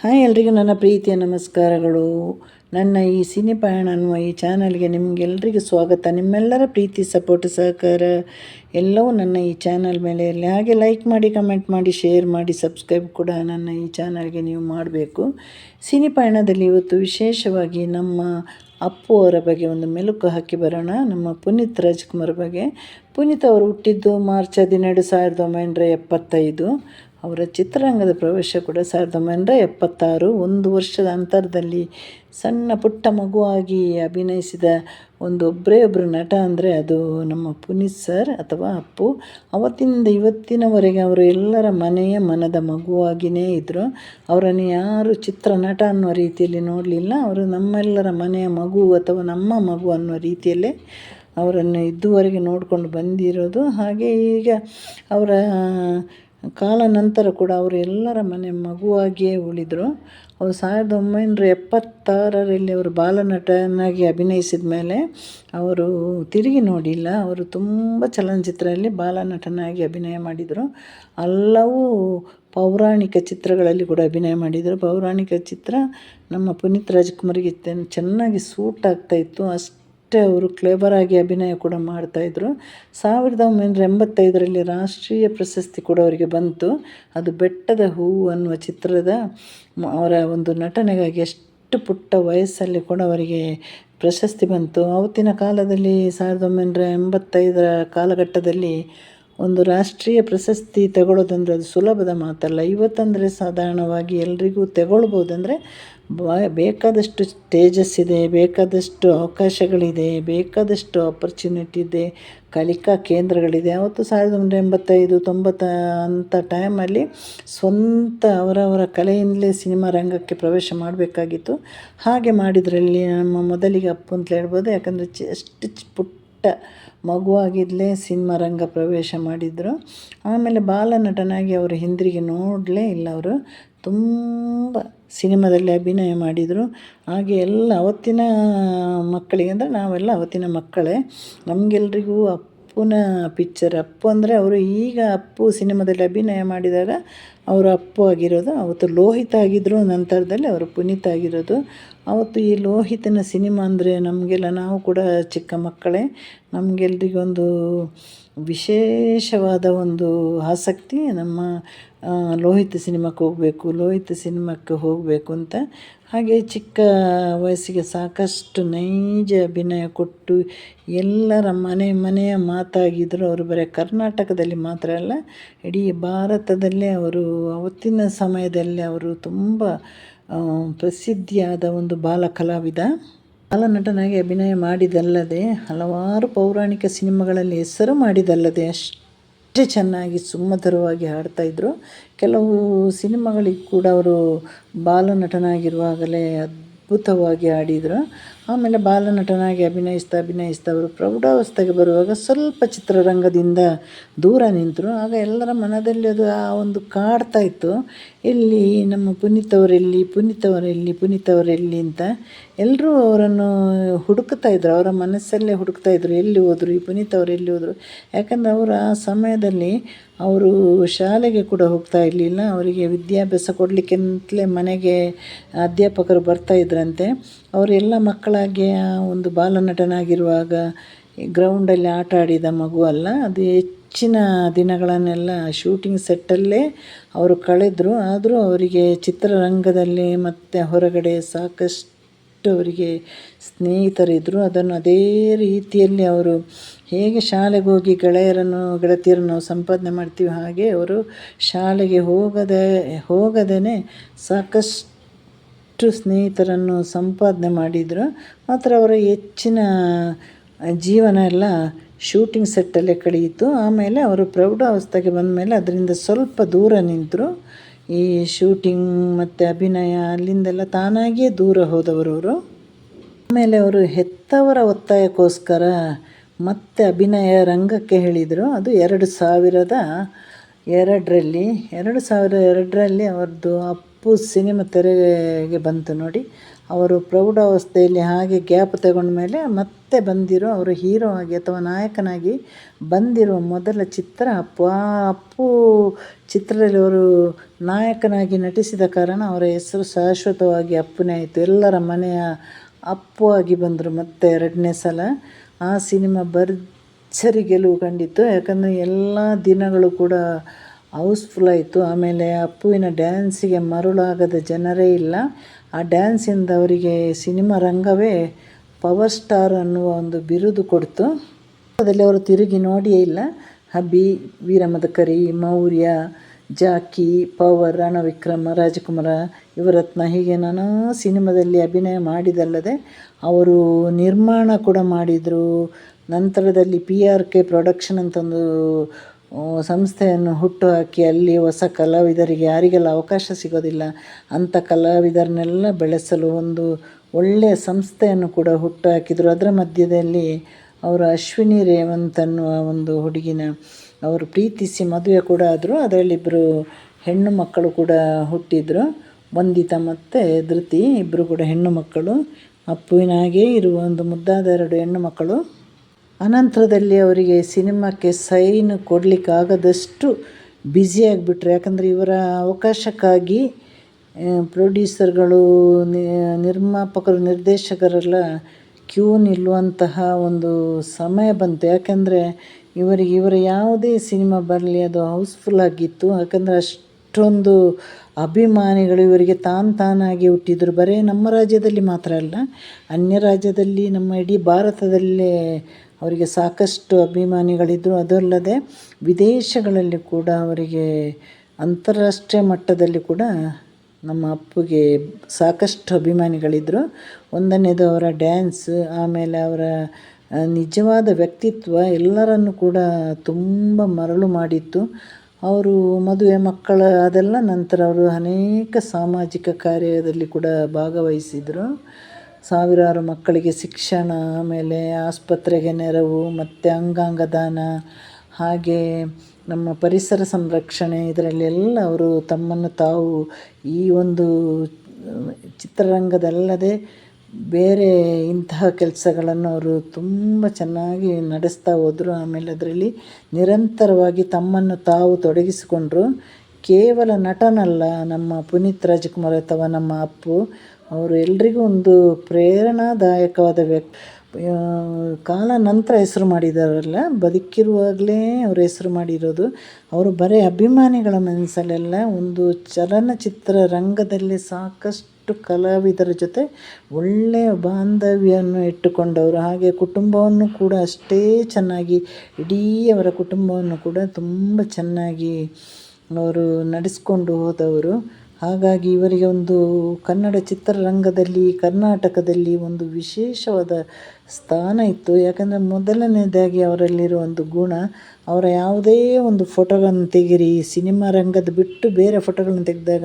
Hi ಎಲ್ರಿಗೂ ನನ್ನ ಪ್ರೀತಿಯ ನಮಸ್ಕಾರಗಳು. ನನ್ನ ಈ ಸಿನಿ ಪಯಣ ಅನ್ನುವ ಈ ಚಾನಲ್ಗೆ ನಿಮಗೆಲ್ಲರಿಗೂ ಸ್ವಾಗತ. ನಿಮ್ಮೆಲ್ಲರ ಪ್ರೀತಿ ಸಪೋರ್ಟ್ ಸಹಕಾರ ಎಲ್ಲವೂ ನನ್ನ ಈ ಚಾನಲ್ ಮೇಲೆ ಇರಲಿ. ಹಾಗೆ ಲೈಕ್ ಮಾಡಿ ಕಮೆಂಟ್ ಮಾಡಿ ಶೇರ್ ಮಾಡಿ ಸಬ್ಸ್ಕ್ರೈಬ್ ಕೂಡ ನನ್ನ ಈ ಚಾನಲ್ಗೆ ನೀವು ಮಾಡಬೇಕು. ಸಿನಿ ಪಯಣದಲ್ಲಿ ಇವತ್ತು ವಿಶೇಷವಾಗಿ ನಮ್ಮ ಅಪ್ಪು ಅವರ ಬಗ್ಗೆ ಒಂದು ಮೆಲುಕು ಹಾಕಿ ಬರೋಣ. ನಮ್ಮ ಪುನೀತ್ ರಾಜ್ಕುಮಾರ್ ಬಗ್ಗೆ. ಪುನೀತ್ ಅವರು ಹುಟ್ಟಿದ್ದು ಮಾರ್ಚ್ ಹದಿನೇಳು ಸಾವಿರದ ಒಂಬೈನೂರ ಎಪ್ಪತ್ತೈದು. ಅವರ ಚಿತ್ರರಂಗದ ಪ್ರವೇಶ ಕೂಡ ಸಾವಿರದ ಒಂಬೈನೂರ ಎಪ್ಪತ್ತಾರು, ಒಂದು ವರ್ಷದ ಅಂತರದಲ್ಲಿ ಸಣ್ಣ ಪುಟ್ಟ ಮಗುವಾಗಿ ಅಭಿನಯಿಸಿದ ಒಂದು ಒಬ್ಬರೇ ಒಬ್ಬರು ನಟ ಅಂದರೆ ಅದು ನಮ್ಮ ಪುನೀತ್ ಸರ್ ಅಥವಾ ಅಪ್ಪು. ಅವತ್ತಿನಿಂದ ಇವತ್ತಿನವರೆಗೆ ಅವರು ಎಲ್ಲರ ಮನೆಯ ಮನದ ಮಗುವಾಗಿಯೇ ಇದ್ದರು ಅವರನ್ನು ಯಾರು ಚಿತ್ರ ನಟ ಅನ್ನೋ ರೀತಿಯಲ್ಲಿ ನೋಡಲಿಲ್ಲ. ಅವರು ನಮ್ಮೆಲ್ಲರ ಮನೆಯ ಮಗು ಅಥವಾ ನಮ್ಮ ಮಗು ಅನ್ನೋ ರೀತಿಯಲ್ಲೇ ಅವರನ್ನು ಇದುವರೆಗೆ ನೋಡಿಕೊಂಡು ಬಂದಿರೋದು. ಹಾಗೆ ಈಗ ಅವರ ಕಾಲ ನಂತರ ಕೂಡ ಅವರು ಎಲ್ಲರ ಮನೆ ಮಗುವಾಗಿಯೇ ಉಳಿದರು. ಅವರು ಸಾವಿರದ ಒಂಬೈನೂರ ಎಪ್ಪತ್ತಾರರಲ್ಲಿ ಅವರು ಬಾಲನಟನಾಗಿ ಅಭಿನಯಿಸಿದ ಮೇಲೆ ಅವರು ತಿರುಗಿ ನೋಡಿಲ್ಲ. ಅವರು ತುಂಬ ಚಲನಚಿತ್ರದಲ್ಲಿ ಬಾಲನಟನಾಗಿ ಅಭಿನಯ ಮಾಡಿದರು. ಹಲವು ಪೌರಾಣಿಕ ಚಿತ್ರಗಳಲ್ಲಿ ಕೂಡ ಅಭಿನಯ ಮಾಡಿದರು. ಪೌರಾಣಿಕ ಚಿತ್ರ ನಮ್ಮ ಪುನೀತ್ ರಾಜ್ಕುಮಾರಿಗೆ ಚೆನ್ನಾಗಿ ಸೂಟ್ ಆಗ್ತಾಯಿತ್ತು ಅಷ್ಟು ಅಷ್ಟೇ ಅವರು ಕ್ಲೇಬರಾಗಿ ಅಭಿನಯ ಕೂಡ ಮಾಡ್ತಾಯಿದ್ರು ಸಾವಿರದ ಒಂಬೈನೂರ ಎಂಬತ್ತೈದರಲ್ಲಿ ರಾಷ್ಟ್ರೀಯ ಪ್ರಶಸ್ತಿ ಕೂಡ ಅವರಿಗೆ ಬಂತು. ಅದು ಬೆಟ್ಟದ ಹೂವು ಅನ್ನುವ ಚಿತ್ರದ ಅವರ ಒಂದು ನಟನೆಗಾಗಿ ಎಷ್ಟು ಪುಟ್ಟ ವಯಸ್ಸಲ್ಲಿ ಕೂಡ ಅವರಿಗೆ ಪ್ರಶಸ್ತಿ ಬಂತು. ಅವತ್ತಿನ ಕಾಲದಲ್ಲಿ ಸಾವಿರದ ಒಂಬೈನೂರ ಎಂಬತ್ತೈದರ ಕಾಲಘಟ್ಟದಲ್ಲಿ ಒಂದು ರಾಷ್ಟ್ರೀಯ ಪ್ರಶಸ್ತಿ ತಗೊಳ್ಳೋದಂದರೆ ಅದು ಸುಲಭದ ಮಾತಲ್ಲ. ಇವತ್ತಂದರೆ ಸಾಧಾರಣವಾಗಿ ಎಲ್ರಿಗೂ ತಗೊಳ್ಬೋದಂದರೆ ಬೇಕಾದಷ್ಟು ಸ್ಟೇಜಸ್ ಇದೆ, ಬೇಕಾದಷ್ಟು ಅವಕಾಶಗಳಿದೆ, ಬೇಕಾದಷ್ಟು ಆಪರ್ಚುನಿಟಿ ಇದೆ, ಕಲಿಕಾ ಕೇಂದ್ರಗಳಿದೆ. ಅವತ್ತು ಸಾವಿರದ ಒಂಬೈನೂರ ಎಂಬತ್ತೈದು, ತೊಂಬತ್ತ ಅಂಥ ಟೈಮಲ್ಲಿ ಸ್ವಂತ ಅವರವರ ಕಲೆಯಿಂದಲೇ ಸಿನಿಮಾ ರಂಗಕ್ಕೆ ಪ್ರವೇಶ ಮಾಡಬೇಕಾಗಿತ್ತು. ಹಾಗೆ ಮಾಡಿದ್ರಲ್ಲಿ ನಮ್ಮ ಮೊದಲಿಗೆ ಅಪ್ಪು ಅಂತ ಹೇಳ್ಬೋದು. ಯಾಕಂದರೆ ಅಷ್ಟು ಪುಟ್ಟ ಮಗುವಾಗಿದ್ದಲೇ ಸಿನಿಮಾ ರಂಗ ಪ್ರವೇಶ ಮಾಡಿದರು. ಆಮೇಲೆ ಬಾಲನಟನಾಗಿ ಅವರು ಹಿಂದಿರುಗಿ ನೋಡಲೇ ಇಲ್ಲ ಅವರು. ತುಂಬ ಸಿನಿಮಾದಲ್ಲಿ ಅಭಿನಯ ಮಾಡಿದರು. ಹಾಗೆ ಎಲ್ಲ ಅವತ್ತಿನ ಮಕ್ಕಳಿಗೆ ಅಂದರೆ ನಾವೆಲ್ಲ ಅವತ್ತಿನ ಮಕ್ಕಳೇ. ನಮಗೆಲ್ರಿಗೂ ಅಪ್ಪುನ ಪಿಕ್ಚರ್ ಅಪ್ಪು ಅಂದರೆ ಅವರು ಈಗ ಅಪ್ಪು ಸಿನಿಮಾದಲ್ಲಿ ಅಭಿನಯ ಮಾಡಿದಾಗ ಅವರು ಅಪ್ಪು ಆಗಿರೋದು, ಅವತ್ತು ಲೋಹಿತ ಆಗಿದ್ದರು ನಂತರದಲ್ಲಿ ಅವರು ಪುನೀತ್ ಆಗಿರೋದು. ಅವತ್ತು ಈ ಲೋಹಿತನ ಸಿನಿಮಾ ಅಂದರೆ ನಮಗೆಲ್ಲ ನಾವು ಕೂಡ ಚಿಕ್ಕ ಮಕ್ಕಳೇ, ನಮಗೆಲ್ರಿಗೊಂದು ವಿಶೇಷವಾದ ಒಂದು ಆಸಕ್ತಿ ನಮ್ಮ ಲೋಹಿತ್ ಸಿನಿಮಾಕ್ಕೆ ಹೋಗಬೇಕು, ಲೋಹಿತ್ ಸಿನಿಮಾಕ್ಕೆ ಹೋಗಬೇಕು ಅಂತ. ಹಾಗೆ ಚಿಕ್ಕ ವಯಸ್ಸಿಗೆ ಸಾಕಷ್ಟು ನೈಜ ಅಭಿನಯ ಕೊಟ್ಟು ಎಲ್ಲರ ಮನೆ ಮನೆಯ ಮಾತಾಗಿದ್ದರು ಅವರು ಬರೀ ಕರ್ನಾಟಕದಲ್ಲಿ ಮಾತ್ರ ಅಲ್ಲ, ಇಡೀ ಭಾರತದಲ್ಲೇ ಅವರು, ಅವತ್ತಿನ ಸಮಯದಲ್ಲಿ ಅವರು ತುಂಬ ಪ್ರಸಿದ್ಧಿಯಾದ ಒಂದು ಬಾಲ ಕಲಾವಿದ ಬಾಲನಟನಾಗಿ ಅಭಿನಯ ಮಾಡಿದಲ್ಲದೆ, ಹಲವಾರು ಪೌರಾಣಿಕ ಸಿನಿಮಾಗಳಲ್ಲಿ ಹೆಸರು ಮಾಡಿದಲ್ಲದೆ ಅಷ್ಟೇ. ಚೆನ್ನಾಗಿ ಸುಮಧುರವಾಗಿ ಹಾಡ್ತಾಯಿದ್ರು ಕೆಲವು ಸಿನಿಮಾಗಳಿಗೆ ಕೂಡ ಅವರು ಬಾಲನಟನಾಗಿರುವಾಗಲೇ ಅದ್ಭುತವಾಗಿ ಆಡಿದರು ಆಮೇಲೆ ಬಾಲನಟನಾಗಿ ಅಭಿನಯಿಸ್ತಾ ಅಭಿನಯಿಸ್ತಾ ಅವರು ಪ್ರೌಢಾವಸ್ಥೆಗೆ ಬರುವಾಗ ಸ್ವಲ್ಪ ಚಿತ್ರರಂಗದಿಂದ ದೂರ ನಿಂತರು. ಆಗ ಎಲ್ಲರ ಮನದಲ್ಲಿ ಅದು ಆ ಒಂದು ಕಾಡ್ತಾ ಇತ್ತು. ಎಲ್ಲಿ ನಮ್ಮ ಪುನೀತ್ ಅವರೆಲ್ಲಿ ಪುನೀತ್ ಅವರೆಲ್ಲಿ ಪುನೀತ್ ಅವರೆಲ್ಲಿ ಅಂತ ಎಲ್ಲರೂ ಅವರನ್ನು ಹುಡುಕ್ತಾ ಇದ್ರು. ಅವರ ಮನಸ್ಸಲ್ಲೇ ಹುಡುಕ್ತಾ ಇದ್ರು. ಎಲ್ಲಿ ಹೋದರು? ಈ ಪುನೀತ್ ಅವರು ಎಲ್ಲಿ ಹೋದರು? ಯಾಕಂದರೆ ಅವರು ಆ ಸಮಯದಲ್ಲಿ ಅವರು ಶಾಲೆಗೆ ಕೂಡ ಹೋಗ್ತಾ ಇರಲಿಲ್ಲ. ಅವರಿಗೆ ವಿದ್ಯಾಭ್ಯಾಸ ಕೊಡಲಿಕ್ಕೆಂತಲೇ ಮನೆಗೆ ಅಧ್ಯಾಪಕರು ಬರ್ತಾ ಇದ್ರಂತೆ. ಅವರೆಲ್ಲ ಮಕ್ಕಳಾಗಿ ಒಂದು ಬಾಲನಟನಾಗಿರುವಾಗ ಗ್ರೌಂಡಲ್ಲಿ ಆಟ ಆಡಿದ ಮಗು ಅಲ್ಲ, ಅದು ಹೆಚ್ಚಿನ ದಿನಗಳನ್ನೆಲ್ಲ ಶೂಟಿಂಗ್ ಸೆಟ್ಟಲ್ಲೇ ಅವರು ಕಳೆದರು. ಆದರೂ ಅವರಿಗೆ ಚಿತ್ರರಂಗದಲ್ಲಿ ಮತ್ತು ಹೊರಗಡೆ ಸಾಕಷ್ಟು ಅವರಿಗೆ ಸ್ನೇಹಿತರಿದ್ದರು ಅದನ್ನು ಅದೇ ರೀತಿಯಲ್ಲಿ ಅವರು ಹೇಗೆ ಶಾಲೆಗೆ ಹೋಗಿ ಗೆಳೆಯರನ್ನು, ಗೆಳತಿಯರನ್ನು ಸಂಪಾದನೆ ಮಾಡ್ತೀವಿ ಹಾಗೆ ಅವರು ಶಾಲೆಗೆ ಹೋಗದೆ ಹೋಗದೇ ಸಾಕಷ್ಟು ಸ್ನೇಹಿತರನ್ನು ಸಂಪಾದನೆ ಮಾಡಿದ್ರು ಮಾತ್ರ ಅವರ ಹೆಚ್ಚಿನ ಜೀವನ ಎಲ್ಲ ಶೂಟಿಂಗ್ ಸೆಟ್ಟಲ್ಲೇ ಕಳೆಯಿತು. ಆಮೇಲೆ ಅವರು ಪ್ರೌಢಾವಸ್ಥೆಗೆ ಬಂದ ಮೇಲೆ ಅದರಿಂದ ಸ್ವಲ್ಪ ದೂರ ನಿಂತರು. ಈ ಶೂಟಿಂಗ್ ಮತ್ತು ಅಭಿನಯ ಅಲ್ಲಿಂದೆಲ್ಲ ತಾನಾಗಿಯೇ ದೂರ ಹೋದವರು ಅವರು. ಆಮೇಲೆ ಅವರು ಹೆತ್ತವರ ಒತ್ತಾಯಕ್ಕೋಸ್ಕರ ಮತ್ತೆ ಅಭಿನಯ ರಂಗಕ್ಕೆ ಹೇಳಿದರು. ಅದು ಎರಡು ಸಾವಿರದ ಎರಡರಲ್ಲಿ, ಎರಡು ಸಾವಿರ ಎರಡರಲ್ಲಿ ಅವರದ್ದು ಅಪ್ಪು ಸಿನಿಮಾ ತೆರೆಗೆ ಬಂತು ನೋಡಿ. ಅವರು ಪ್ರೌಢಾವಸ್ಥೆಯಲ್ಲಿ ಹಾಗೆ ಗ್ಯಾಪ್ ತಗೊಂಡ ಮೇಲೆ ಮತ್ತೆ ಬಂದಿರೋ ಅವರು ಹೀರೋ ಆಗಿ ಅಥವಾ ನಾಯಕನಾಗಿ ಬಂದಿರುವ ಮೊದಲ ಚಿತ್ರ ಅಪ್ಪು. ಆ ಅಪ್ಪು ಚಿತ್ರದಲ್ಲಿ ಅವರು ನಾಯಕನಾಗಿ ನಟಿಸಿದ ಕಾರಣ ಅವರ ಹೆಸರು ಶಾಶ್ವತವಾಗಿ ಅಪ್ಪನೇ ಆಯಿತು. ಎಲ್ಲರ ಮನೆಯ ಅಪ್ಪು ಆಗಿ ಬಂದರು ಮತ್ತೆ ಎರಡನೇ ಸಲ. ಆ ಸಿನಿಮಾ ಭರ್ಜರಿ ಗೆಲುವು ಕಂಡಿತ್ತು. ಯಾಕಂದರೆ ಎಲ್ಲ ದಿನಗಳು ಕೂಡ ಹೌಸ್ಫುಲ್ ಆಯಿತು. ಆಮೇಲೆ ಅಪ್ಪುವಿನ ಡ್ಯಾನ್ಸಿಗೆ ಮರುಳಾಗದ ಜನರೇ ಇಲ್ಲ. ಆ ಡ್ಯಾನ್ಸಿಂದ ಅವರಿಗೆ ಸಿನಿಮಾ ರಂಗವೇ ಪವರ್ ಸ್ಟಾರ್ ಅನ್ನುವ ಒಂದು ಬಿರುದು ಕೊಡ್ತು. ಅದರಲ್ಲಿ ಅವರು ತಿರುಗಿ ನೋಡಿಯೇ ಇಲ್ಲ. ಹಬ್ಬಿ ವೀರಮದಕರಿ, ಮೌರ್ಯ, ಜಾಕಿ, ಪವರ್, ರಣವಿಕ್ರಮ, ರಾಜಕುಮಾರ ಯುವರತ್ನ ಹೀಗೆ ನಾನಾ ಸಿನಿಮಾದಲ್ಲಿ ಅಭಿನಯ ಮಾಡಿದಲ್ಲದೆ ಅವರು ನಿರ್ಮಾಣ ಕೂಡ ಮಾಡಿದರು. ನಂತರದಲ್ಲಿ ಪಿ ಆರ್ ಕೆ ಪ್ರೊಡಕ್ಷನ್ ಅಂತ ಒಂದು ಸಂಸ್ಥೆಯನ್ನು ಹುಟ್ಟುಹಾಕಿ ಅಲ್ಲಿ ಹೊಸ ಕಲಾವಿದರಿಗೆ ಯಾರಿಗೆಲ್ಲ ಅವಕಾಶ ಸಿಗೋದಿಲ್ಲ ಅಂಥ ಕಲಾವಿದರನ್ನೆಲ್ಲ ಬೆಳೆಸಲು ಒಂದು ಒಳ್ಳೆಯ ಸಂಸ್ಥೆಯನ್ನು ಕೂಡ ಹುಟ್ಟುಹಾಕಿದರು. ಅದರ ಮಧ್ಯದಲ್ಲಿ ಅವರು ಅಶ್ವಿನಿ ರೇವಂತ್ ಅನ್ನುವ ಒಂದು ಹುಡುಗಿನ ಅವರು ಪ್ರೀತಿಸಿ ಮದುವೆ ಕೂಡ ಆದರು. ಅದರಲ್ಲಿಬ್ಬರು ಹೆಣ್ಣು ಮಕ್ಕಳು ಕೂಡ ಹುಟ್ಟಿದರು. ವಂದಿತ ಮತ್ತು ಧೃತಿ ಇಬ್ಬರು ಕೂಡ ಹೆಣ್ಣು ಮಕ್ಕಳು. ಅಪ್ಪುವಿನ ಹಾಗೆ ಇರುವ ಒಂದು ಮುದ್ದಾದ ಎರಡು ಹೆಣ್ಣು ಮಕ್ಕಳು. ಅನಂತರದಲ್ಲಿ ಅವರಿಗೆ ಸಿನಿಮಾಕ್ಕೆ ಸೈನ್ ಕೊಡಲಿಕ್ಕಾಗದಷ್ಟು ಬ್ಯುಸಿಯಾಗಿಬಿಟ್ರು ಯಾಕಂದರೆ ಇವರ ಅವಕಾಶಕ್ಕಾಗಿ ಪ್ರೊಡ್ಯೂಸರ್ಗಳು ನಿರ್ಮಾಪಕರು, ನಿರ್ದೇಶಕರೆಲ್ಲ ಕ್ಯೂ ನಿಲ್ಲುವಂತಹ ಒಂದು ಸಮಯ ಬಂತು. ಯಾಕೆಂದರೆ ಇವರಿಗೆ, ಇವರ ಯಾವುದೇ ಸಿನಿಮಾ ಬರಲಿ, ಅದು ಹೌಸ್ಫುಲ್ ಆಗಿತ್ತು. ಯಾಕಂದರೆ ಅಷ್ಟೊಂದು ಅಭಿಮಾನಿಗಳು ಇವರಿಗೆ ತಾನು ತಾನಾಗಿ ಹುಟ್ಟಿದ್ರು. ಬರೀ ನಮ್ಮ ರಾಜ್ಯದಲ್ಲಿ ಮಾತ್ರ ಅಲ್ಲ, ಅನ್ಯ ರಾಜ್ಯದಲ್ಲಿ, ನಮ್ಮ ಇಡೀ ಭಾರತದಲ್ಲೇ ಅವರಿಗೆ ಸಾಕಷ್ಟು ಅಭಿಮಾನಿಗಳಿದ್ದರು ಅದಲ್ಲದೆ ವಿದೇಶಗಳಲ್ಲಿ ಕೂಡ ಅವರಿಗೆ ಅಂತಾರಾಷ್ಟ್ರೀಯ ಮಟ್ಟದಲ್ಲಿ ಕೂಡ ನಮ್ಮ ಅಪ್ಪುಗೆ ಸಾಕಷ್ಟು ಅಭಿಮಾನಿಗಳಿದ್ದರು ಒಂದನೇದು ಅವರ ಡ್ಯಾನ್ಸ್, ಆಮೇಲೆ ಅವರ ನಿಜವಾದ ವ್ಯಕ್ತಿತ್ವ ಎಲ್ಲರನ್ನು ಕೂಡ ತುಂಬ ಮರಳು ಮಾಡಿತ್ತು. ಅವರು ಮದುವೆ, ಮಕ್ಕಳ, ಅದೆಲ್ಲ ನಂತರ ಅವರು ಅನೇಕ ಸಾಮಾಜಿಕ ಕಾರ್ಯದಲ್ಲಿ ಕೂಡ ಭಾಗವಹಿಸಿದರು. ಸಾವಿರಾರು ಮಕ್ಕಳಿಗೆ ಶಿಕ್ಷಣ, ಆಮೇಲೆ ಆಸ್ಪತ್ರೆಗೆ ನೆರವು, ಮತ್ತು ಅಂಗಾಂಗ ದಾನ, ಹಾಗೆ ನಮ್ಮ ಪರಿಸರ ಸಂರಕ್ಷಣೆ ಇದರಲ್ಲೆಲ್ಲ ಅವರು ತಮ್ಮನ್ನು ತಾವು ಈ ಒಂದು ಚಿತ್ರರಂಗದಲ್ಲದೆ ಬೇರೆ ಇಂತಹ ಕೆಲಸಗಳನ್ನು ಅವರು ತುಂಬ ಚೆನ್ನಾಗಿ ನಡೆಸ್ತಾ ಹೋದರು. ಆಮೇಲೆ ಅದರಲ್ಲಿ ನಿರಂತರವಾಗಿ ತಮ್ಮನ್ನು ತಾವು ತೊಡಗಿಸಿಕೊಂಡರು. ಕೇವಲ ನಟನಲ್ಲ, ನಮ್ಮ ಪುನೀತ್ ರಾಜ್ಕುಮಾರ್ ಅಥವಾ ನಮ್ಮ ಅಪ್ಪು ಅವರು ಎಲ್ರಿಗೂ ಒಂದು ಪ್ರೇರಣಾದಾಯಕವಾದ ವ್ಯಕ್ತಿ. ಕಾಲ ನಂತರ ಹೆಸರು ಮಾಡಿದಾರಲ್ಲ, ಬದುಕಿರುವಾಗಲೇ ಅವರು ಹೆಸರು ಮಾಡಿರೋದು. ಅವರು ಬರೀ ಅಭಿಮಾನಿಗಳ ಮನಸ್ಸಲ್ಲೆಲ್ಲ ಒಂದು ಚಲನಚಿತ್ರ ರಂಗದಲ್ಲಿ ಸಾಕಷ್ಟು ಕಲಾವಿದರ ಜೊತೆ ಒಳ್ಳೆಯ ಬಾಂಧವ್ಯವನ್ನು ಇಟ್ಟುಕೊಂಡವರು. ಹಾಗೆ ಕುಟುಂಬವನ್ನು ಕೂಡ ಅಷ್ಟೇ ಚೆನ್ನಾಗಿ, ಇಡೀ ಅವರ ಕುಟುಂಬವನ್ನು ಕೂಡ ತುಂಬ ಚೆನ್ನಾಗಿ ಅವರು ನಡೆಸ್ಕೊಂಡು ಹೋದವರು. ಹಾಗಾಗಿ ಇವರಿಗೆ ಒಂದು ಕನ್ನಡ ಚಿತ್ರರಂಗದಲ್ಲಿ, ಕರ್ನಾಟಕದಲ್ಲಿ ಒಂದು ವಿಶೇಷವಾದ ಸ್ಥಾನ ಇತ್ತು. ಯಾಕಂದರೆ ಮೊದಲನೇದಾಗಿ ಅವರಲ್ಲಿರೋ ಒಂದು ಗುಣ, ಅವರ ಯಾವುದೇ ಒಂದು ಫೋಟೋಗಳನ್ನು ತೆಗಿರಿ ಸಿನಿಮಾ ರಂಗದ ಬಿಟ್ಟು ಬೇರೆ ಫೋಟೋಗಳನ್ನು ತೆಗೆದಾಗ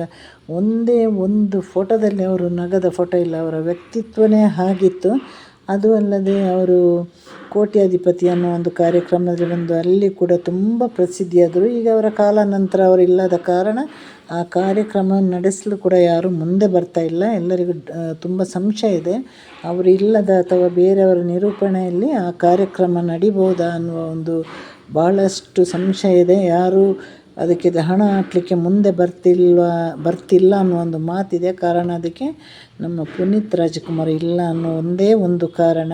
ಒಂದೇ ಒಂದು ಫೋಟೋದಲ್ಲಿ ಅವರು ನಗದ ಫೋಟೋ ಇಲ್ಲ, ಅವರ ವ್ಯಕ್ತಿತ್ವನೇ ಹಾಗಿತ್ತು. ಅದು ಅಲ್ಲದೆ ಅವರು ಕೋಟ್ಯಾಧಿಪತಿ ಅನ್ನೋ ಒಂದು ಕಾರ್ಯಕ್ರಮದಲ್ಲಿ ಬಂದು ಅಲ್ಲಿ ಕೂಡ ತುಂಬ ಪ್ರಸಿದ್ಧಿಯಾದರು. ಈಗ ಅವರ ಕಾಲ ನಂತರ ಅವರು ಇಲ್ಲದ ಕಾರಣ ಆ ಕಾರ್ಯಕ್ರಮ ನಡೆಸಲು ಕೂಡ ಯಾರೂ ಮುಂದೆ ಬರ್ತಾ ಇಲ್ಲ. ಎಲ್ಲರಿಗೂ ತುಂಬ ಸಂಶಯ ಇದೆ. ಅವರು ಇಲ್ಲದ ಅಥವಾ ಬೇರೆಯವರ ನಿರೂಪಣೆಯಲ್ಲಿ ಆ ಕಾರ್ಯಕ್ರಮ ನಡಿಬೋದಾ ಅನ್ನುವ ಒಂದು ಭಾಳಷ್ಟು ಸಂಶಯ ಇದೆ. ಯಾರೂ ಅದಕ್ಕೆ ಹಣ ಹಾಕಲಿಕ್ಕೆ ಮುಂದೆ ಬರ್ತಿಲ್ಲ ಬರ್ತಿಲ್ಲ ಅನ್ನೋ ಒಂದು ಮಾತಿದೆ. ಕಾರಣ ಅದಕ್ಕೆ ನಮ್ಮ ಪುನೀತ್ ರಾಜ್ಕುಮಾರ್ ಇಲ್ಲ ಅನ್ನೋ ಒಂದೇ ಒಂದು ಕಾರಣ.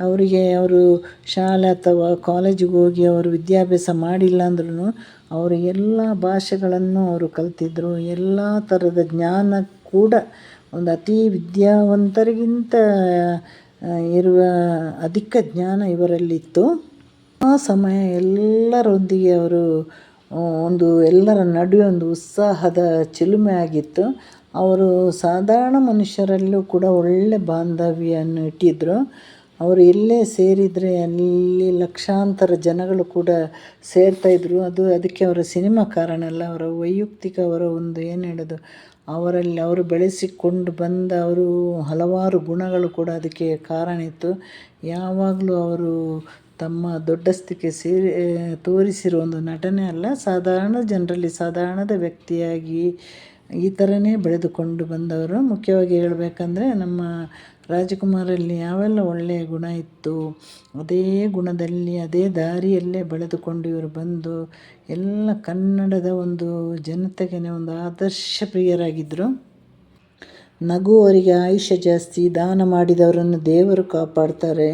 ಅವರಿಗೆ ಅವರು ಶಾಲೆ ಅಥವಾ ಕಾಲೇಜಿಗೆ ಹೋಗಿ ಅವರು ವಿದ್ಯಾಭ್ಯಾಸ ಮಾಡಿಲ್ಲ ಅಂದ್ರೂ ಅವರು ಎಲ್ಲ ಭಾಷೆಗಳನ್ನು ಅವರು ಕಲ್ತಿದ್ರು. ಎಲ್ಲ ಥರದ ಜ್ಞಾನ ಕೂಡ ಒಂದು ಅತಿ ವಿದ್ಯಾವಂತರಿಗಿಂತ ಇರುವ ಅಧಿಕ ಜ್ಞಾನ ಇವರಲ್ಲಿತ್ತು. ಆ ಸಮಯ ಎಲ್ಲರೊಂದಿಗೆ ಅವರು ಒಂದು ಎಲ್ಲರ ನಡುವೆ ಒಂದು ಉತ್ಸಾಹದ ಚಿಲುಮೆ ಆಗಿತ್ತು ಅವರು ಸಾಧಾರಣ ಮನುಷ್ಯರಲ್ಲೂ ಕೂಡ ಒಳ್ಳೆ ಬಾಂಧವ್ಯವನ್ನು ಇಟ್ಟಿದ್ದರು ಅವರು ಎಲ್ಲೇ ಸೇರಿದರೆ ಅಲ್ಲಿ ಲಕ್ಷಾಂತರ ಜನಗಳು ಕೂಡ ಸೇರ್ತಾಯಿದ್ರು ಅದು ಅದಕ್ಕೆ ಅವರ ಸಿನಿಮಾ ಕಾರಣ ಅಲ್ಲ, ಅವರ ವೈಯಕ್ತಿಕ, ಅವರ ಒಂದು ಏನು ಹೇಳೋದು, ಅವರಲ್ಲಿ ಅವರು ಬೆಳೆಸಿಕೊಂಡು ಬಂದ ಅವರು ಹಲವಾರು ಗುಣಗಳು ಕೂಡ ಅದಕ್ಕೆ ಕಾರಣ ಇತ್ತು. ಯಾವಾಗಲೂ ಅವರು ತಮ್ಮ ದೊಡ್ಡಸ್ತಿಕೆ ಸೇರಿ ತೋರಿಸಿರೋ ಒಂದು ನಟನೆ ಅಲ್ಲ, ಸಾಧಾರಣ ಜನರಲ್ಲಿ ಸಾಧಾರಣದ ವ್ಯಕ್ತಿಯಾಗಿ ಈ ಥರನೇ ಬೆಳೆದುಕೊಂಡು ಬಂದವರು. ಮುಖ್ಯವಾಗಿ ಹೇಳಬೇಕಂದ್ರೆ, ನಮ್ಮ ರಾಜಕುಮಾರಲ್ಲಿ ಯಾವೆಲ್ಲ ಒಳ್ಳೆಯ ಗುಣ ಇತ್ತು, ಅದೇ ಗುಣದಲ್ಲಿ, ಅದೇ ದಾರಿಯಲ್ಲೇ ಬೆಳೆದುಕೊಂಡು ಇವರು ಬಂದು ಎಲ್ಲ ಕನ್ನಡದ ಒಂದು ಜನತೆಗೆ ಒಂದು ಆದರ್ಶ ಪ್ರಿಯರಾಗಿದ್ದರು ನಗುವವರಿಗೆ ಆಯುಷ್ಯ ಜಾಸ್ತಿ, ದಾನ ಮಾಡಿದವರನ್ನು ದೇವರು ಕಾಪಾಡ್ತಾರೆ.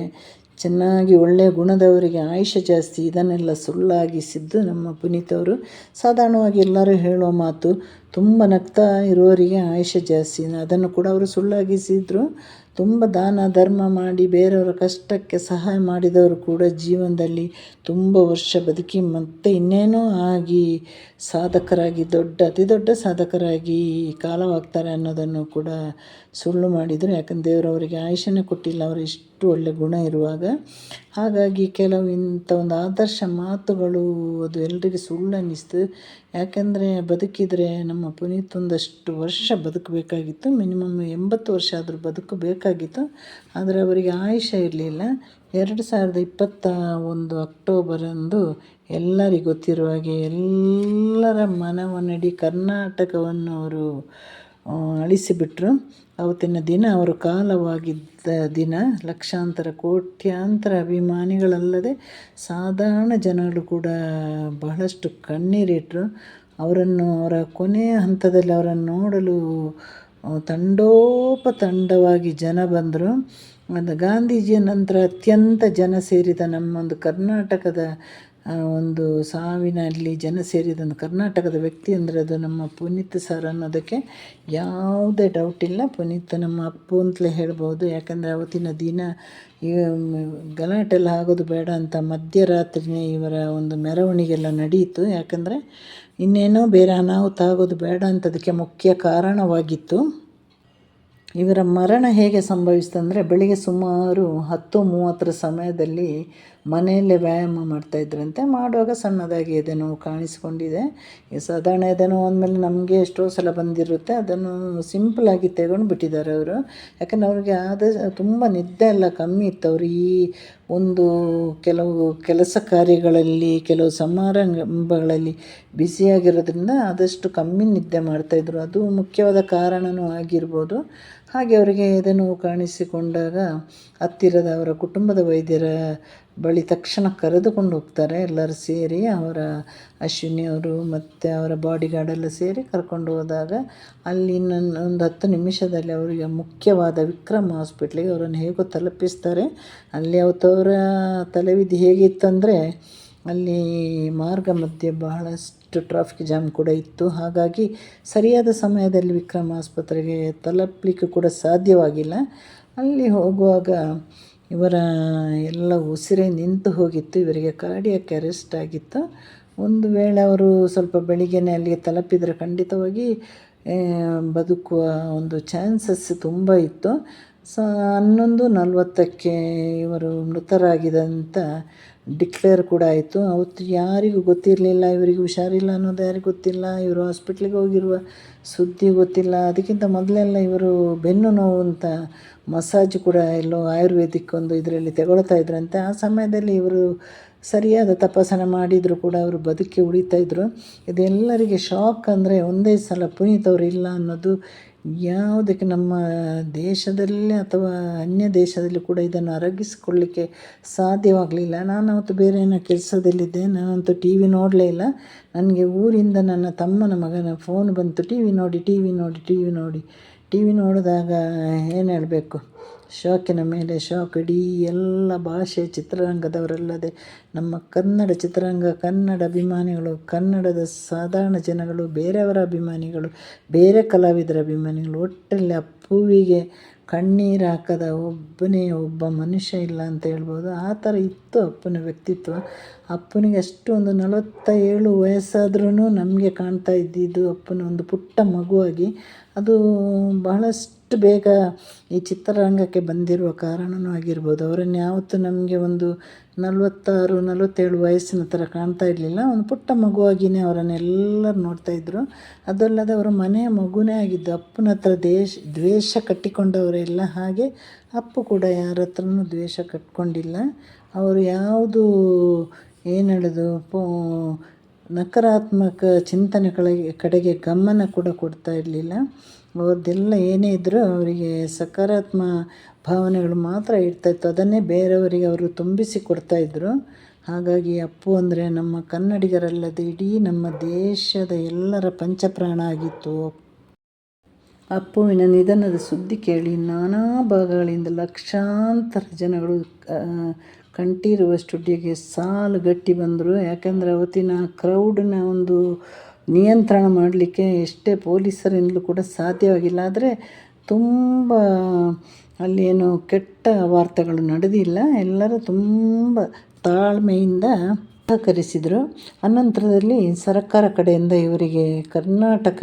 ಚೆನ್ನಾಗಿ ಒಳ್ಳೆಯ ಗುಣದವರಿಗೆ ಆಯುಷ ಜಾಸ್ತಿ, ಇದನ್ನೆಲ್ಲ ಸುಳ್ಳಾಗಿಸಿದ್ದು ನಮ್ಮ ಪುನೀತ್ ಅವರು ಸಾಧಾರಣವಾಗಿ ಎಲ್ಲರೂ ಹೇಳೋ ಮಾತು, ತುಂಬ ನಗ್ತಾ ಇರುವವರಿಗೆ ಆಯುಷ ಜಾಸ್ತಿ. ಅದನ್ನು ಕೂಡ ಅವರು ಸುಳ್ಳಾಗಿಸಿದ್ರು. ತುಂಬ ದಾನ, ಧರ್ಮ ಮಾಡಿ ಬೇರೆಯವರ ಕಷ್ಟಕ್ಕೆ ಸಹಾಯ ಮಾಡಿದವರು ಕೂಡ ಜೀವನದಲ್ಲಿ ತುಂಬ ವರ್ಷ ಬದುಕಿ ಮತ್ತೆ ಇನ್ನೇನೋ ಆಗಿ ಸಾಧಕರಾಗಿ, ದೊಡ್ಡ, ಅತಿ ದೊಡ್ಡ ಸಾಧಕರಾಗಿ ಕಾಲವಾಗ್ತಾರೆ ಅನ್ನೋದನ್ನು ಕೂಡ ಸುಳ್ಳು ಮಾಡಿದರು. ಯಾಕಂದ್ರೆ ದೇವರು ಅವರಿಗೆ ಆಯುಷನೇ ಕೊಟ್ಟಿಲ್ಲ, ಅವರು ಇಷ್ಟು ಒಳ್ಳೆ ಗುಣ ಇರುವಾಗ. ಹಾಗಾಗಿ ಕೆಲವು ಇಂಥ ಒಂದು ಆದರ್ಶ ಮಾತುಗಳು ಅದು ಎಲ್ರಿಗೂ ಸುಳ್ಳು ಅನ್ನಿಸ್ತು ಯಾಕೆಂದರೆ ಬದುಕಿದರೆ ನಮ್ಮ ಪುನೀತ್ ಒಂದಷ್ಟು ವರ್ಷ ಬದುಕಬೇಕಾಗಿತ್ತು. ಮಿನಿಮಮ್ ಎಂಬತ್ತು ವರ್ಷ ಆದರೂ ಬದುಕಬೇಕಾಗಿತ್ತು. ಆದರೆ ಅವರಿಗೆ ಆಯುಷ ಇರಲಿಲ್ಲ. ಎರಡು ಸಾವಿರದ ಇಪ್ಪತ್ತ ಒಂದು ಅಕ್ಟೋಬರಂದು ಎಲ್ಲರಿಗೂ ಗೊತ್ತಿರುವ ಹಾಗೆ ಎಲ್ಲರ ಮನವನ್ನಡಿ ಕರ್ನಾಟಕವನ್ನು ಅವರು ಅಳಿಸಿಬಿಟ್ರು. ಅವತ್ತಿನ ದಿನ ಅವರು ಕಾಲವಾಗಿದ್ದ ದಿನ ಲಕ್ಷಾಂತರ, ಕೋಟ್ಯಾಂತರ ಅಭಿಮಾನಿಗಳಲ್ಲದೆ ಸಾಧಾರಣ ಜನಗಳು ಕೂಡ ಬಹಳಷ್ಟು ಕಣ್ಣೀರಿಟ್ಟರು ಅವರನ್ನು, ಅವರ ಕೊನೆಯ ಹಂತದಲ್ಲಿ ಅವರನ್ನು ನೋಡಲು ತಂಡೋಪ ತಂಡವಾಗಿ ಜನ ಬಂದರು. ಅದು ಗಾಂಧೀಜಿಯ ನಂತರ ಅತ್ಯಂತ ಜನ ಸೇರಿದ ನಮ್ಮೊಂದು ಕರ್ನಾಟಕದ ಒಂದು ಸಾವಿನಲ್ಲಿ ಜನ ಸೇರಿದಂಥ ಕರ್ನಾಟಕದ ವ್ಯಕ್ತಿ ಅಂದರೆ ಅದು ನಮ್ಮ ಪುನೀತ್ ಸರ್ ಅನ್ನೋದಕ್ಕೆ ಯಾವುದೇ ಡೌಟ್ ಇಲ್ಲ. ಪುನೀತ್ ನಮ್ಮ ಅಪ್ಪು ಅಂತಲೇ ಹೇಳ್ಬೋದು. ಯಾಕಂದರೆ ಅವತ್ತಿನ ದಿನ ಗಲಾಟೆಲ್ಲ ಆಗೋದು ಬೇಡ ಅಂತ ಮಧ್ಯರಾತ್ರಿನೇ ಇವರ ಒಂದು ಮೆರವಣಿಗೆಲ್ಲ ನಡೆಯಿತು ಯಾಕಂದರೆ ಇನ್ನೇನೋ ಬೇರೆ ಅನಾಹುತ ಆಗೋದು ಬೇಡ ಅಂತದಕ್ಕೆ ಮುಖ್ಯ ಕಾರಣವಾಗಿತ್ತು. ಇವರ ಮರಣ ಹೇಗೆ ಸಂಭವಿಸ್ತಂದರೆ ಬೆಳಿಗ್ಗೆ ಸುಮಾರು ಹತ್ತು ಮೂವತ್ತರ ಸಮಯದಲ್ಲಿ ಮನೆಯಲ್ಲೇ ವ್ಯಾಯಾಮ ಮಾಡ್ತಾಯಿದ್ರಂತೆ ಮಾಡುವಾಗ ಸಣ್ಣದಾಗಿ ಎದೆನೋವು ಕಾಣಿಸ್ಕೊಂಡಿದೆ. ಸಾಧಾರಣ ಎದೆನೋ ಅಂದಮೇಲೆ ನಮಗೆ ಎಷ್ಟೋ ಸಲ ಬಂದಿರುತ್ತೆ. ಅದನ್ನು ಸಿಂಪಲಾಗಿ ತೆಗೊಂಡು ಬಿಟ್ಟಿದ್ದಾರೆ ಅವರು. ಯಾಕಂದರೆ ಅವ್ರಿಗೆ ಆದ ತುಂಬ ನಿದ್ದೆ ಎಲ್ಲ ಕಮ್ಮಿ ಇತ್ತು. ಅವರು ಈ ಒಂದು ಕೆಲವು ಕೆಲಸ ಕಾರ್ಯಗಳಲ್ಲಿ, ಕೆಲವು ಸಮಾರಂಭಗಳಲ್ಲಿ ಬ್ಯುಸಿಯಾಗಿರೋದ್ರಿಂದ ಆದಷ್ಟು ಕಮ್ಮಿ ನಿದ್ದೆ ಮಾಡ್ತಾಯಿದ್ರು ಅದು ಮುಖ್ಯವಾದ ಕಾರಣವೂ ಆಗಿರ್ಬೋದು. ಹಾಗೆ ಅವರಿಗೆ ಇದನ್ನು ಕಾಣಿಸಿಕೊಂಡಾಗ ಹತ್ತಿರದ ಅವರ ಕುಟುಂಬದ ವೈದ್ಯರ ಬಳಿ ತಕ್ಷಣ ಕರೆದುಕೊಂಡು ಹೋಗ್ತಾರೆ. ಎಲ್ಲರೂ ಸೇರಿ ಅವರ ಅಶ್ವಿನಿ ಅವರು ಮತ್ತು ಅವರ ಬಾಡಿ ಗಾರ್ಡೆಲ್ಲ ಸೇರಿ ಕರ್ಕೊಂಡು ಹೋದಾಗ ಅಲ್ಲಿ ನನ್ನ ಒಂದು ಹತ್ತು ನಿಮಿಷದಲ್ಲಿ ಅವರಿಗೆ ಮುಖ್ಯವಾದ ವಿಕ್ರಮ್ ಹಾಸ್ಪಿಟ್ಲಿಗೆ ಅವರನ್ನು ಹೇಗೋ ತಲುಪಿಸ್ತಾರೆ. ಅಲ್ಲಿ ಅವತ್ತವರ ತಲೆವಿಧಿ ಹೇಗಿತ್ತಂದರೆ ಅಲ್ಲಿ ಮಾರ್ಗ ಮಧ್ಯೆ ಬಹಳಷ್ಟು ಟ್ರಾಫಿಕ್ ಜಾಮ್ ಕೂಡ ಇತ್ತು. ಹಾಗಾಗಿ ಸರಿಯಾದ ಸಮಯದಲ್ಲಿ ವಿಕ್ರಮ್ ಆಸ್ಪತ್ರೆಗೆ ತಲುಪಲಿಕ್ಕೆ ಕೂಡ ಸಾಧ್ಯವಾಗಿಲ್ಲ. ಅಲ್ಲಿ ಹೋಗುವಾಗ ಇವರ ಎಲ್ಲ ಉಸಿರೇ ನಿಂತು ಹೋಗಿತ್ತು. ಇವರಿಗೆ ಕಾರ್ಡಿಯಕ್ಕೆ ಅರೆಸ್ಟ್ ಆಗಿತ್ತು. ಒಂದು ವೇಳೆ ಅವರು ಸ್ವಲ್ಪ ಬೆಳಿಗ್ಗೆನೇ ಅಲ್ಲಿಗೆ ತಲುಪಿದರೆ ಖಂಡಿತವಾಗಿ ಬದುಕುವ ಒಂದು ಚಾನ್ಸಸ್ ತುಂಬ ಇತ್ತು. ಸೊ, ಹನ್ನೊಂದು ನಲವತ್ತಕ್ಕೆ ಇವರು ಮೃತರಾಗಿದಂತ ಡಿಕ್ಲೇರ್ ಕೂಡ ಆಯಿತು. ಅವತ್ತು ಯಾರಿಗೂ ಗೊತ್ತಿರಲಿಲ್ಲ, ಇವರಿಗೆ ಹುಷಾರಿಲ್ಲ ಅನ್ನೋದು ಯಾರಿಗೂ ಗೊತ್ತಿಲ್ಲ. ಇವರು ಹಾಸ್ಪಿಟ್ಲಿಗೆ ಹೋಗಿರುವ ಸುದ್ದಿ ಗೊತ್ತಿಲ್ಲ. ಅದಕ್ಕಿಂತ ಮೊದಲೆಲ್ಲ ಇವರು ಬೆನ್ನು ನೋವು ಅಂತ ಮಸಾಜ್ ಕೂಡ ಎಲ್ಲೋ ಆಯುರ್ವೇದಿಕ್ ಒಂದು ಇದರಲ್ಲಿ ತಗೊಳ್ತಾ ಇದ್ರಂತೆ ಆ ಸಮಯದಲ್ಲಿ ಇವರು ಸರಿಯಾದ ತಪಾಸಣೆ ಮಾಡಿದರೂ ಕೂಡ, ಅವರು ಬದುಕಿ ಉಳಿತಾಯಿದ್ರು ಇದೆಲ್ಲರಿಗೆ ಶಾಕ್ ಅಂದರೆ ಒಂದೇ ಸಲ ಪುನೀತ್ ಅವರು ಇಲ್ಲ ಅನ್ನೋದು ಯಾವುದಕ್ಕೆ ನಮ್ಮ ದೇಶದಲ್ಲಿ ಅಥವಾ ಅನ್ಯ ದೇಶದಲ್ಲಿ ಕೂಡ ಇದನ್ನು ಅರಗಿಸಿಕೊಳ್ಳಿಕ್ಕೆ ಸಾಧ್ಯವಾಗಲಿಲ್ಲ. ನಾನು ಅವತ್ತು ಬೇರೆ ಏನೋ ಕೆಲಸದಲ್ಲಿದ್ದೆ. ನಾನಂತೂ ಟಿ ವಿ ನೋಡಲೇ ಇಲ್ಲ. ನನಗೆ ಊರಿಂದ ನನ್ನ ತಮ್ಮನ ಮಗನ ಫೋನ್ ಬಂತು. ಟಿ ವಿ ನೋಡಿ ಟಿ ವಿ ನೋಡಿ ಟಿ ವಿ ನೋಡಿ. ಟಿ ವಿ ನೋಡಿದಾಗ ಏನು ಹೇಳಬೇಕು? ಶಾಕಿನ ಮೇಲೆ ಶಾಕ್, ಇಡೀ ಎಲ್ಲ ಭಾಷೆ ಚಿತ್ರರಂಗದವರಲ್ಲದೆ, ನಮ್ಮ ಕನ್ನಡ ಚಿತ್ರರಂಗ, ಕನ್ನಡ ಅಭಿಮಾನಿಗಳು, ಕನ್ನಡದ ಸಾಧಾರಣ ಜನಗಳು, ಬೇರೆಯವರ ಅಭಿಮಾನಿಗಳು, ಬೇರೆ ಕಲಾವಿದರ ಅಭಿಮಾನಿಗಳು, ಒಟ್ಟಲ್ಲಿ ಅಪ್ಪುವಿಗೆ ಕಣ್ಣೀರು ಹಾಕದ ಒಬ್ಬನೇ ಒಬ್ಬ ಮನುಷ್ಯ ಇಲ್ಲ ಅಂತ ಹೇಳ್ಬೋದು. ಆ ಥರ ಇತ್ತು ಅಪ್ಪನ ವ್ಯಕ್ತಿತ್ವ. ಅಪ್ಪನಿಗೆ ಅಷ್ಟು ಒಂದು ನಲವತ್ತ ಏಳು ವಯಸ್ಸಾದ್ರೂ ನಮಗೆ ಕಾಣ್ತಾ ಇದ್ದಿದ್ದು ಅಪ್ಪನ ಒಂದು ಪುಟ್ಟ ಮಗುವಾಗಿ. ಅದು ಬಹಳಷ್ಟು ಬೇಗ ಈ ಚಿತ್ರರಂಗಕ್ಕೆ ಬಂದಿರುವ ಕಾರಣವೂ ಆಗಿರ್ಬೋದು. ಅವರನ್ನು ಯಾವತ್ತೂ ನಮಗೆ ಒಂದು ನಲವತ್ತಾರು, ನಲವತ್ತೇಳು ವಯಸ್ಸಿನ ಥರ ಕಾಣ್ತಾ ಇರಲಿಲ್ಲ. ಒಂದು ಪುಟ್ಟ ಮಗುವಾಗಿಯೇ ಅವರನ್ನೆಲ್ಲರೂ ನೋಡ್ತಾಯಿದ್ರು ಅದಲ್ಲದೆ ಅವರ ಮನೆಯ ಮಗುನೇ ಆಗಿದ್ದು ಅಪ್ಪನ ಹತ್ರ ದೇಶ, ದ್ವೇಷ ಕಟ್ಟಿಕೊಂಡವರೆಲ್ಲ ಹಾಗೆ ಅಪ್ಪು ಕೂಡ ಯಾರ ಹತ್ರನೂ ದ್ವೇಷ ಕಟ್ಕೊಂಡಿಲ್ಲ. ಅವರು ಯಾವುದು ಏನು ಹೇಳೋದು? ಪೋ, ನಕಾರಾತ್ಮಕ ಚಿಂತನೆಗಳ ಕಡೆಗೆ ಗಮನ ಕೂಡ ಕೊಡ್ತಾ ಇರಲಿಲ್ಲ. ಅವ್ರದ್ದೆಲ್ಲ ಏನೇ ಇದ್ದರೂ ಅವರಿಗೆ ಸಕಾರಾತ್ಮ ಭಾವನೆಗಳು ಮಾತ್ರ ಇರ್ತಾಯಿತ್ತು ಅದನ್ನೇ ಬೇರೆಯವರಿಗೆ ಅವರು ತುಂಬಿಸಿ ಕೊಡ್ತಾಯಿದ್ರು ಹಾಗಾಗಿ ಅಪ್ಪು ಅಂದರೆ ನಮ್ಮ ಕನ್ನಡಿಗರಲ್ಲದೆ ಇಡೀ ನಮ್ಮ ದೇಶದ ಎಲ್ಲರ ಪಂಚಪ್ರಾಣ ಆಗಿತ್ತು ಅಪ್ಪುವಿನ ನಿಧನದ ಸುದ್ದಿ ಕೇಳಿ ನಾನಾ ಭಾಗಗಳಿಂದ ಲಕ್ಷಾಂತರ ಜನಗಳು ಕಂಠೀರುವ ಸ್ಟುಡಿಯೋಗೆ ಸಾಲು ಗಟ್ಟಿ ಬಂದರು. ಯಾಕಂದರೆ ಅವತ್ತಿನ ಕ್ರೌಡ್ನ ಒಂದು ನಿಯಂತ್ರಣ ಮಾಡಲಿಕ್ಕೆ ಎಷ್ಟೇ ಪೊಲೀಸರಿಂದಲೂ ಕೂಡ ಸಾಧ್ಯವಾಗಿಲ್ಲ. ಆದರೆ ತುಂಬ ಅಲ್ಲಿ ಏನು ಕೆಟ್ಟ ವಾರ್ತೆಗಳು ನಡೆದಿಲ್ಲ. ಎಲ್ಲರೂ ತುಂಬ ತಾಳ್ಮೆಯಿಂದ ಸಹಕರಿಸಿದರು. ಅನಂತರದಲ್ಲಿ ಸರ್ಕಾರ ಕಡೆಯಿಂದ ಇವರಿಗೆ ಕರ್ನಾಟಕ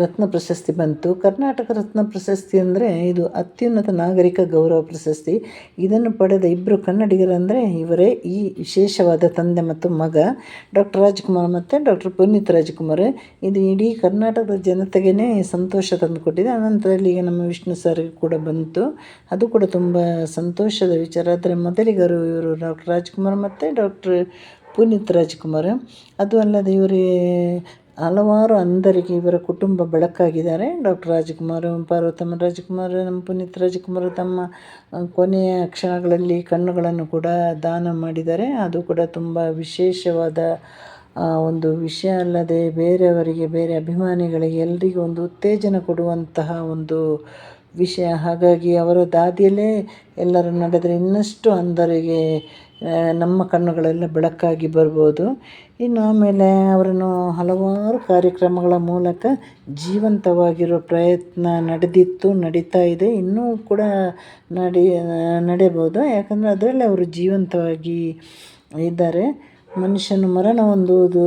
ರತ್ನ ಪ್ರಶಸ್ತಿ ಬಂತು. ಕರ್ನಾಟಕ ರತ್ನ ಪ್ರಶಸ್ತಿ ಅಂದರೆ ಇದು ಅತ್ಯುನ್ನತ ನಾಗರಿಕ ಗೌರವ ಪ್ರಶಸ್ತಿ. ಇದನ್ನು ಪಡೆದ ಇಬ್ಬರು ಕನ್ನಡಿಗರಂದರೆ ಇವರೇ ಈ ವಿಶೇಷವಾದ ತಂದೆ ಮತ್ತು ಮಗ ಡಾಕ್ಟರ್ ರಾಜ್ಕುಮಾರ್ ಮತ್ತು ಡಾಕ್ಟರ್ ಪುನೀತ್ ರಾಜ್ಕುಮಾರ್. ಇದು ಇಡೀ ಕರ್ನಾಟಕದ ಜನತೆಗೇ ಸಂತೋಷ ತಂದುಕೊಟ್ಟಿದೆ. ಅನಂತರದಲ್ಲಿ ಈಗ ನಮ್ಮ ವಿಷ್ಣು ಸರ್ ಕೂಡ ಬಂತು. ಅದು ಕೂಡ ತುಂಬ ಸಂತೋಷದ ವಿಚಾರ. ಆದರೆ ಮೊದಲಿಗರು ಇವರು ಡಾಕ್ಟರ್ ರಾಜ್ಕುಮಾರ್ ಮತ್ತು ಡಾಕ್ಟರ್ ಪುನೀತ್ ರಾಜ್ಕುಮಾರ್. ಅದು ಅಲ್ಲದೆ ಇವರೇ ಹಲವಾರು ಅಂಧರಿಗೆ ಇವರ ಕುಟುಂಬ ಬೆಳಕಾಗಿದ್ದಾರೆ. ಡಾಕ್ಟರ್ ರಾಜ್ಕುಮಾರ್ ಪಾರ್ವತಮ್ಮ, ರಾಜ್ಕುಮಾರ್ ನಮ್ಮ ಪುನೀತ್, ರಾಜ್ಕುಮಾರ್ ತಮ್ಮ ಕೊನೆಯ ಕ್ಷಣಗಳಲ್ಲಿ ಕಣ್ಣುಗಳನ್ನು ಕೂಡ ದಾನ ಮಾಡಿದ್ದಾರೆ. ಅದು ಕೂಡ ತುಂಬ ವಿಶೇಷವಾದ ಒಂದು ವಿಷಯ ಅಲ್ಲದೆ ಬೇರೆಯವರಿಗೆ, ಬೇರೆ ಅಭಿಮಾನಿಗಳಿಗೆ ಎಲ್ರಿಗೂ ಒಂದು ಉತ್ತೇಜನ ಕೊಡುವಂತಹ ಒಂದು ವಿಷಯ. ಹಾಗಾಗಿ ಅವರ ದಾದಿಯಲ್ಲೇ ಎಲ್ಲರೂ ನಡೆದರೆ ಇನ್ನಷ್ಟು ಅಂಧರಿಗೆ ನಮ್ಮ ಕಣ್ಣುಗಳೆಲ್ಲ ಬೆಳಕಾಗಿ ಬರ್ಬೋದು. ಇನ್ನು ಆಮೇಲೆ ಅವರನ್ನು ಹಲವಾರು ಕಾರ್ಯಕ್ರಮಗಳ ಮೂಲಕ ಜೀವಂತವಾಗಿರೋ ಪ್ರಯತ್ನ ನಡೆದಿತ್ತು, ನಡೀತಾ ಇದೆ. ಇನ್ನೂ ಕೂಡ ನಡಿ, ನಡೆಯಬಹುದು. ಯಾಕಂದರೆ ಅದರಲ್ಲಿ ಅವರು ಜೀವಂತವಾಗಿ ಇದ್ದಾರೆ. ಮನುಷ್ಯನ ಮರಣ ಹೊಂದುವುದು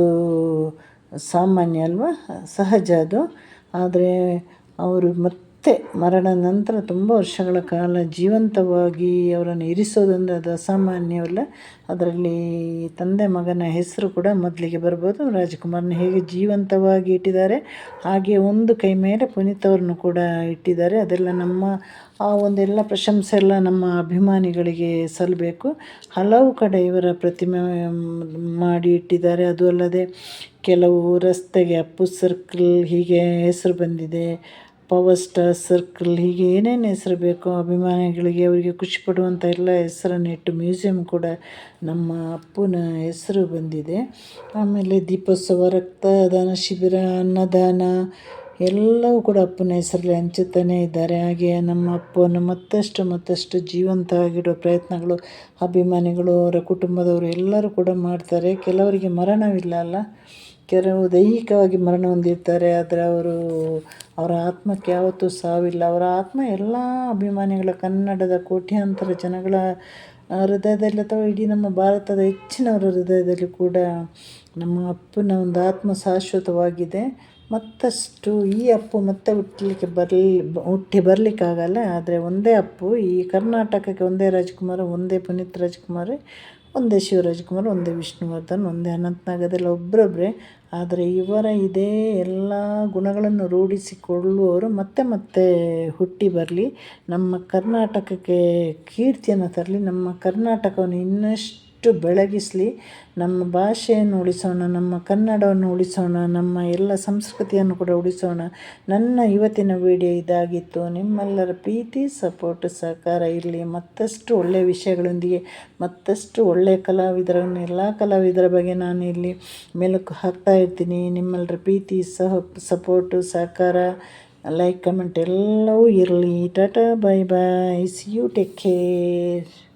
ಸಾಮಾನ್ಯ ಅಲ್ವಾ? ಸಹಜ ಅದು. ಆದರೆ ಅವರು ಮತ್ತೆ ಮತ್ತೆ ಮರಣ ನಂತರ ತುಂಬ ವರ್ಷಗಳ ಕಾಲ ಜೀವಂತವಾಗಿ ಅವರನ್ನು ಇರಿಸೋದಂದರೆ ಅದು ಅಸಾಮಾನ್ಯವಲ್ಲ ಅದರಲ್ಲಿ ತಂದೆ ಮಗನ ಹೆಸರು ಕೂಡ ಮೊದಲಿಗೆ ಬರ್ಬೋದು. ರಾಜ್ಕುಮಾರ್ನ ಹೇಗೆ ಜೀವಂತವಾಗಿ ಇಟ್ಟಿದ್ದಾರೆ, ಹಾಗೆ ಒಂದು ಕೈ ಮೇಲೆ ಪುನೀತ್ ಅವ್ರನ್ನು ಕೂಡ ಇಟ್ಟಿದ್ದಾರೆ. ಅದೆಲ್ಲ ನಮ್ಮ ಆ ಒಂದೆಲ್ಲ ಪ್ರಶಂಸೆ ಎಲ್ಲ ನಮ್ಮ ಅಭಿಮಾನಿಗಳಿಗೆ ಸಲ್ಲಬೇಕು ಹಲವು ಕಡೆ ಇವರ ಪ್ರತಿಮೆ ಮಾಡಿ ಇಟ್ಟಿದ್ದಾರೆ. ಅದು ಅಲ್ಲದೆ ಕೆಲವು ರಸ್ತೆಗೆ ಅಪ್ಪು ಸರ್ಕಲ್ ಹೀಗೆ ಹೆಸರು ಬಂದಿದೆ. ಪವರ್ ಸ್ಟಾರ್ ಸರ್ಕಲ್ ಹೀಗೆ ಏನೇನು ಹೆಸರು ಬೇಕೋ ಅಭಿಮಾನಿಗಳಿಗೆ ಅವರಿಗೆ ಖುಷಿ ಪಡುವಂಥ ಎಲ್ಲ ಹೆಸರನ್ನು ಇಟ್ಟು ಮ್ಯೂಸಿಯಂ ಕೂಡ ನಮ್ಮ ಅಪ್ಪನ ಹೆಸರು ಬಂದಿದೆ. ಆಮೇಲೆ ದೀಪೋತ್ಸವ, ರಕ್ತದಾನ, ಶಿಬಿರ, ಅನ್ನದಾನ ಎಲ್ಲವೂ ಕೂಡ ಅಪ್ಪನ ಹೆಸರಲ್ಲಿ ಹಂಚುತ್ತಾನೆ ಇದ್ದಾರೆ. ಹಾಗೆಯೇ ನಮ್ಮ ಅಪ್ಪನ ಮತ್ತಷ್ಟು ಮತ್ತಷ್ಟು ಜೀವಂತವಾಗಿಡೋ ಪ್ರಯತ್ನಗಳು, ಅಭಿಮಾನಿಗಳು, ಅವರ ಕುಟುಂಬದವರು ಎಲ್ಲರೂ ಕೂಡ ಮಾಡ್ತಾರೆ. ಕೆಲವರಿಗೆ ಮರಣವಿಲ್ಲ ಅಲ್ಲ, ಕೆಲವು ದೈಹಿಕವಾಗಿ ಮರಣ ಹೊಂದಿರ್ತಾರೆ. ಆದರೆ ಅವರು, ಅವರ ಆತ್ಮಕ್ಕೆ ಯಾವತ್ತೂ ಸಾವಿಲ್ಲ. ಅವರ ಆತ್ಮ ಎಲ್ಲ ಅಭಿಮಾನಿಗಳ ಕನ್ನಡದ ಕೋಟ್ಯಾಂತರ ಜನಗಳ ಹೃದಯದಲ್ಲಿ ಅಥವಾ ಇಡೀ ನಮ್ಮ ಭಾರತದ ಹೆಚ್ಚಿನವರ ಹೃದಯದಲ್ಲಿ ಕೂಡ ನಮ್ಮ ಅಪ್ಪನ ಒಂದು ಆತ್ಮ ಶಾಶ್ವತವಾಗಿದೆ. ಮತ್ತಷ್ಟು ಈ ಅಪ್ಪು ಮತ್ತೆ ಹುಟ್ಟಲಿಕ್ಕೆ ಬರಲಿ, ಹುಟ್ಟಿ ಬರಲಿಕ್ಕಾಗಲ್ಲ, ಆದರೆ ಒಂದೇ ಅಪ್ಪು, ಈ ಕರ್ನಾಟಕಕ್ಕೆ ಒಂದೇ ರಾಜ್ಕುಮಾರ್, ಒಂದೇ ಪುನೀತ್ ರಾಜ್ಕುಮಾರ್, ಒಂದೇ ಶಿವರಾಜ್ಕುಮಾರ್ ಒಂದೇ ವಿಷ್ಣುವರ್ಧನ್, ಒಂದೇ ಅನಂತನಾಗದಲ್ಲಿ ಒಬ್ಬರೊಬ್ಬರೇ ಆದರೆ ಇವರ ಇದೇ ಎಲ್ಲ ಗುಣಗಳನ್ನು ರೂಢಿಸಿಕೊಳ್ಳುವವರು ಮತ್ತೆ ಮತ್ತೆ ಹುಟ್ಟಿ ಬರಲಿ. ನಮ್ಮ ಕರ್ನಾಟಕಕ್ಕೆ ಕೀರ್ತಿಯನ್ನು ತರಲಿ. ನಮ್ಮ ಕರ್ನಾಟಕವನ್ನು ಇನ್ನಷ್ಟು ಎಷ್ಟು ಬೆಳಗಿಸಲಿ, ನಮ್ಮ ಭಾಷೆಯನ್ನು ಉಳಿಸೋಣ, ನಮ್ಮ ಕನ್ನಡವನ್ನು ಉಳಿಸೋಣ, ನಮ್ಮ ಎಲ್ಲ ಸಂಸ್ಕೃತಿಯನ್ನು ಕೂಡ ಉಳಿಸೋಣ. ನನ್ನ ಇವತ್ತಿನ ವಿಡಿಯೋ ಇದಾಗಿತ್ತು. ನಿಮ್ಮೆಲ್ಲರ ಪ್ರೀತಿ, ಸಪೋರ್ಟ್, ಸಹಕಾರ ಇರಲಿ. ಮತ್ತಷ್ಟು ಒಳ್ಳೆಯ ವಿಷಯಗಳೊಂದಿಗೆ, ಮತ್ತಷ್ಟು ಒಳ್ಳೆಯ ಕಲಾವಿದರನ್ನು, ಎಲ್ಲ ಕಲಾವಿದರ ಬಗ್ಗೆ ನಾನು ಇಲ್ಲಿ ಮೆಲುಕು ಹಾಕ್ತಾ ಇರ್ತೀನಿ. ನಿಮ್ಮೆಲ್ಲರ ಪ್ರೀತಿ, ಸಹ, ಸಪೋರ್ಟು, ಸಹಕಾರ, ಲೈಕ್, ಕಮೆಂಟ್ ಎಲ್ಲವೂ ಇರಲಿ. Tata bye bye see you take care